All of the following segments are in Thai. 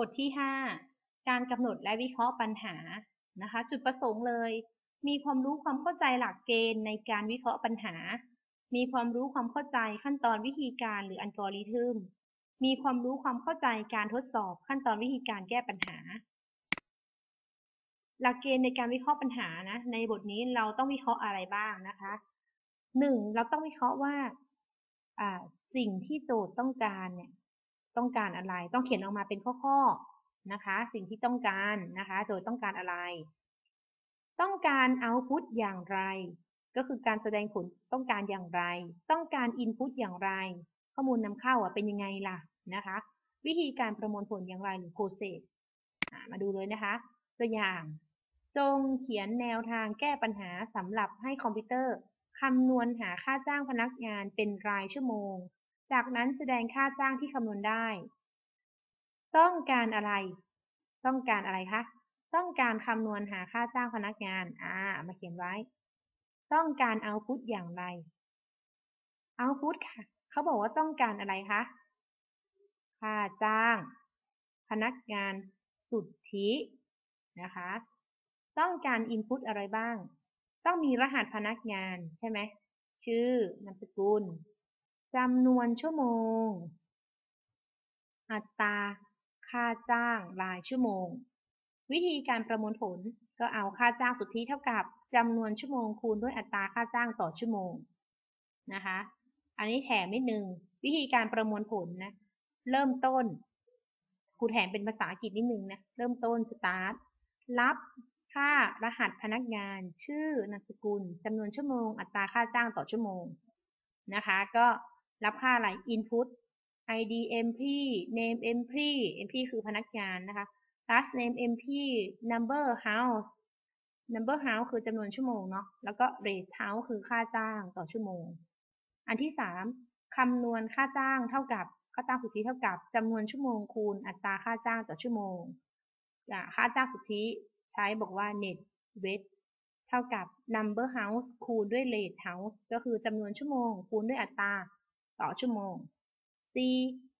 บทที่ 5 การกำหนดและวิเคราะห์ปัญหานะคะ จุดประสงค์เลย มีความรู้ความเข้าใจหลักเกณฑ์ในการวิเคราะห์ปัญหา มีความรู้ความเข้าใจขั้นตอนวิธีการหรืออัลกอริทึมมีความรู้ความเข้าใจการทดสอบขั้นตอนวิธีการแก้ปัญหา หลักเกณฑ์ในการวิเคราะห์ปัญหานะ ในบทนี้เราต้องวิเคราะห์อะไรบ้างนะคะหนึ่งเราต้องวิเคราะห์ว่าสิ่งที่โจทย์ต้องการเนี่ย ต้องการอะไร ต้องเขียนออกมาเป็นข้อๆนะคะ สิ่งที่ต้องการนะคะ โจทย์ต้องการอะไร ต้องการเอาพุตอย่างไร ก็คือการแสดงผลต้องการอย่างไร ต้องการอินพุตอย่างไร ข้อมูลนำเข้าอะเป็นยังไงล่ะนะคะ วิธีการประมวลผลอย่างไรหรือ process มาดูเลยนะคะ ตัวอย่าง จงเขียนแนวทางแก้ปัญหาสำหรับให้คอมพิวเตอร์คำนวณหาค่าจ้างพนักงานเป็นรายชั่วโมง จากนั้นแสดงค่าจ้างที่คำนวณได้ ต้องการอะไร ต้องการอะไรคะ ต้องการคำนวณหาค่าจ้างพนักงาน อ่า มาเขียนไว้ ต้องการเอาพุตอย่างไร เอาพุตค่ะ เขาบอกว่าต้องการอะไรคะ ค่าจ้าง พนักงาน สุทธิ นะคะ ต้องการอินพุตอะไรบ้าง ต้องมีรหัสพนักงานใช่ไหม ชื่อ นามสกุล จำนวนชั่วโมง อัตราค่าจ้างรายชั่วโมง วิธีการประมวลผลก็เอาค่าจ้างสุทธิเท่ากับจำนวนชั่วโมงคูณด้วยอัตราค่าจ้างต่อชั่วโมงนะคะ อันนี้แถมนิดนึงวิธีการประมวลผลนะ เริ่มต้นครูแถมเป็นภาษาอังกฤษนิดนึงนะ เริ่มต้น start รับค่ารหัสพนักงาน ชื่อนามสกุลจำนวนชั่วโมง อัตราค่าจ้างต่อชั่วโมงนะคะ ก็ รับค่าอะไร input id emp name emp emp คือพนักงานนะคะ last name emp number house number house คือจำนวนชั่วโมงเนาะแล้วก็ rate house คือค่าจ้างต่อชั่วโมง อันที่3คำนวณค่าจ้างเท่ากับค่าจ้างสุทธิเท่ากับจำนวนชั่วโมงคูณอัตราค่าจ้างต่อชั่วโมงค่าจ้างสุทธิใช้บอกว่า net weight เท่ากับ number house คูณด้วย rate house ก็คือจำนวนชั่วโมงคูณด้วยอัตรา ต่อชั่วโมง C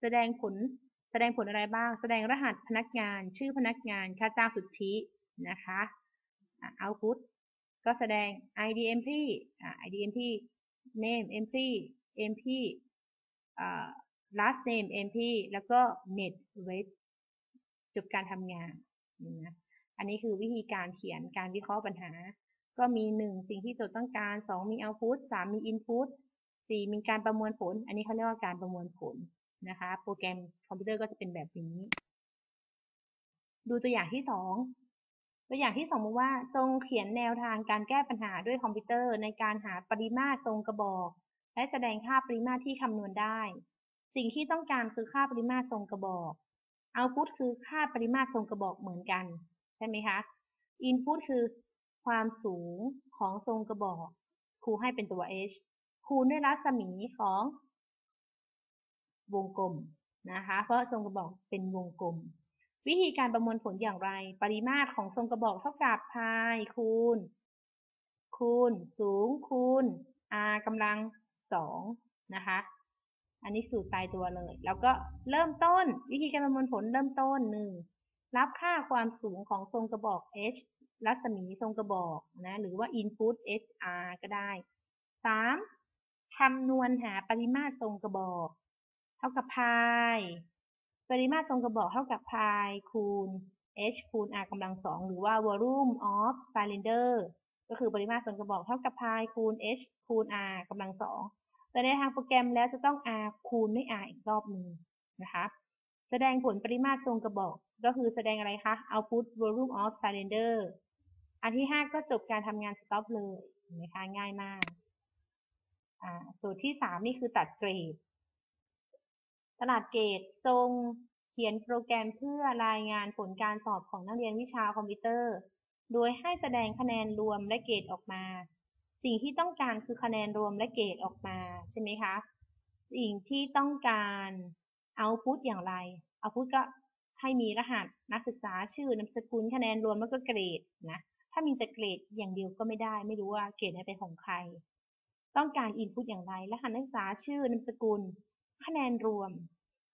แสดงผล แสดงผลอะไรบ้าง แสดงรหัสพนักงาน ชื่อพนักงาน ค่าจ้างสุทธิ นะคะ output ก็แสดง idempy idempy name empy empy last name empy แล้วก็ net weight จบการทำงานนะอันนี้คือวิธีการเขียนการวิเคราะห์ปัญหา ก็มี 1 สิ่งที่โจทย์ต้องการ 2 มี output 3 มี input 4 มีการประมวลผล อันนี้เขาเรียกว่าการประมวลผลนะคะ โปรแกรมคอมพิวเตอร์ก็จะเป็นแบบนี้ ดูตัวอย่างที่ 2 ตัวอย่างที่2บอกว่าจงเขียนแนวทางการแก้ปัญหาด้วยคอมพิวเตอร์ในการหาปริมาตรทรงกระบอก และแสดงค่าปริมาตรที่คำนวณได้ สิ่งที่ต้องการคือค่าปริมาตรทรงกระบอก output คือค่าปริมาตรทรงกระบอกเหมือนกัน ใช่ไหมคะ input คือความสูงของทรงกระบอก ครูให้เป็นตัว h คูณด้วยรัศมีของวงกลมนะคะ เพราะทรงกระบอกเป็นวงกลม วิธีการประมวลผลอย่างไร ปริมาตรของทรงกระบอกเท่ากับพายคูณ คูณ สูงคูณ r กำลังสองนะคะ อันนี้สูตรตายตัวเลย แล้วก็เริ่มต้นวิธีการประมวลผลเริ่มต้นหนึ่งรับค่าความสูงของทรงกระบอก h รัศมีทรงกระบอกนะ หรือว่า input hr ก็ได้ 3. คำนวณหาปริมาตรทรงกระบอก เท่ากับพาย ปริมาตรทรงกระบอกเท่ากับพายคูณ h คูณ r กำลังสองหรือว่า volume of cylinder ก็คือปริมาตรทรงกระบอกเท่ากับพายคูณ h คูณ r กำลังสองแต่ในทางโปรแกรมแล้วจะต้อง r คูณด้วย r อีกรอบหนึ่งนะคะแสดงผลปริมาตรทรงกระบอก ก็คือแสดงอะไรคะ output volume of cylinder อันที่ 5 ก็จบการทำงาน stop เลยเห็นไหมคะง่ายมาก โจทย์ที่ 3 นี่คือตัดเกรด ตลาดเกรดจงเขียนโปรแกรมเพื่อรายงานผลการสอบของนักเรียนวิชาคอมพิวเตอร์ โดยให้แสดงคะแนนรวมและเกรดออกมา สิ่งที่ต้องการคือคะแนนรวมและเกรดออกมาใช่ไหมคะ สิ่งที่ต้องการเอาพุตอย่างไร เอาพุตก็ให้มีรหัสนักศึกษาชื่อนามสกุลคะแนนรวมแล้วก็เกรดนะ ถ้ามีแต่เกรดอย่างเดียวก็ไม่ได้ ไม่รู้ว่าเกรดนี้เป็นของใคร ต้องการอินพุตอย่างไร รหัสนักศึกษาชื่อนามสกุล คะแนนรวม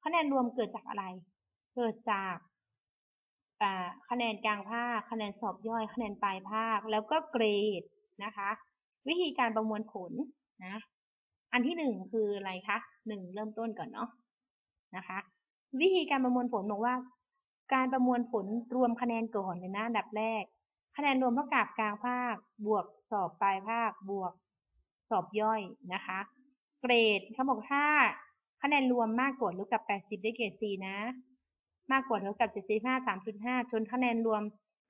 คะแนนรวมเกิดจากอะไร เกิดจากคะแนนกลางภาค คะแนนสอบย่อย คะแนนปลายภาค แล้วก็เกรดนะคะ วิธีการประมวลผลนะ อันที่หนึ่งคืออะไรคะหนึ่งเริ่มต้นก่อนเนาะนะคะ วิธีการประมวลผลบอกว่า การประมวลผลรวมคะแนนก่อนเลยนะอันดับแรก คะแนนรวมเท่ากับกลางภาค บวกสอบปลายภาค บวก สอบย่อยนะคะ เกรดเขาบอกถ้าคะแนนรวมมากกว่าหรือกับ 80 ได้เกรด4นะ มากกว่าหรือกับ 75 3.5 จนคะแนนรวม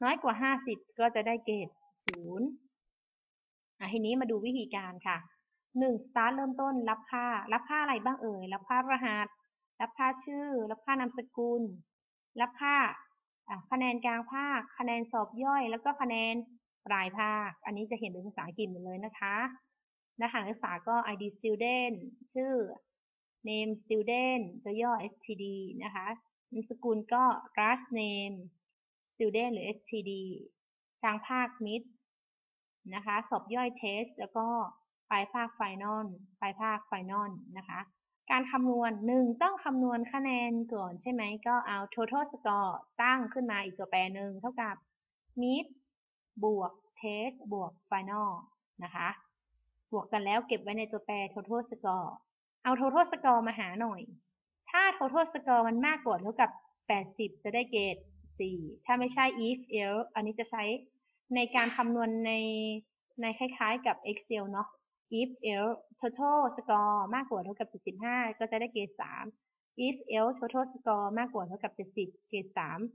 น้อยกว่า 50 ก็จะได้เกรด 0อะทีนี้มาดูวิธีการค่ะหนึ่งสตาร์ทเริ่มต้นรับค่า รับค่าอะไรบ้างเอ่ย รับค่ารหัส รับค่าชื่อ รับค่านามสกุล รับค่าคะแนนกลางภาค คะแนนสอบย่อย แล้วก็คะแนนปลายภาค อันนี้จะเห็นเป็นภาษาอังกฤษหมดเลยนะคะ รหัสนักศึกษาก็ id student ชื่อ name student ตัวย่อ std นะคะนามสกุลก็ last name student หรือ std กลางภาค mid นะคะ สอบย่อย test แล้วก็ปลายภาค final ปลายภาค final นะคะ การคำนวณหนึ่งต้องคำนวณคะแนนก่อนใช่ไหม ก็เอา total score ตั้งขึ้นมาอีกตัวแปรหนึ่งเท่ากับ mid บวก test บวก final นะคะ บวกกันแล้วเก็บไว้ในตัวแปร total score เอา total score มาหาหน่อย ถ้า total score มันมากกว่าเท่ากับ 80 จะได้เกรด 4 ถ้าไม่ใช่ if else อันนี้จะใช้ในการคำนวณในในคล้ายๆกับ Excel เนาะ if else total score มากกว่าเท่ากับ 75 ก็จะได้เกรด 3 if else total score มากกว่าเท่ากับ 70 เกรด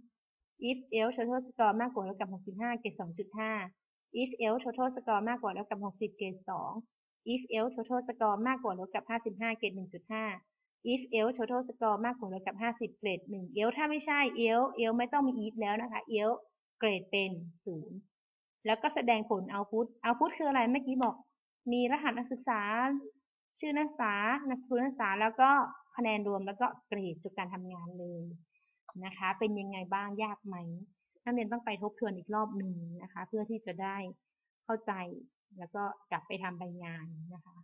3 if else total score มากกว่าเท่ากับ 65 เกรด 2.5 if else total score มากกว่าเท่ากับ 60 เกรด 2 if else total score มากกว่าเท่ากับ 55 เกรด 1.5 if else total score มากกว่าเท่ากับ 50 เกรด 1 else ถ้าไม่ใช่ else else ไม่ต้องมี if แล้วนะคะ else เกรดเป็น 0 แล้วก็แสดงผล output output คืออะไรเมื่อกี้บอก มีรหัสนักศึกษา ชื่อนักศึกษานามสกุลนักศึกษาแล้วก็คะแนนรวมแล้วก็เกรดจบการทำงานเลยนะคะ เป็นยังไงบ้างยากไหม นักเรียนต้องไปทบทวนอีกรอบหนึ่งนะคะ เพื่อที่จะได้เข้าใจแล้วก็กลับไปทำใบงานนะคะ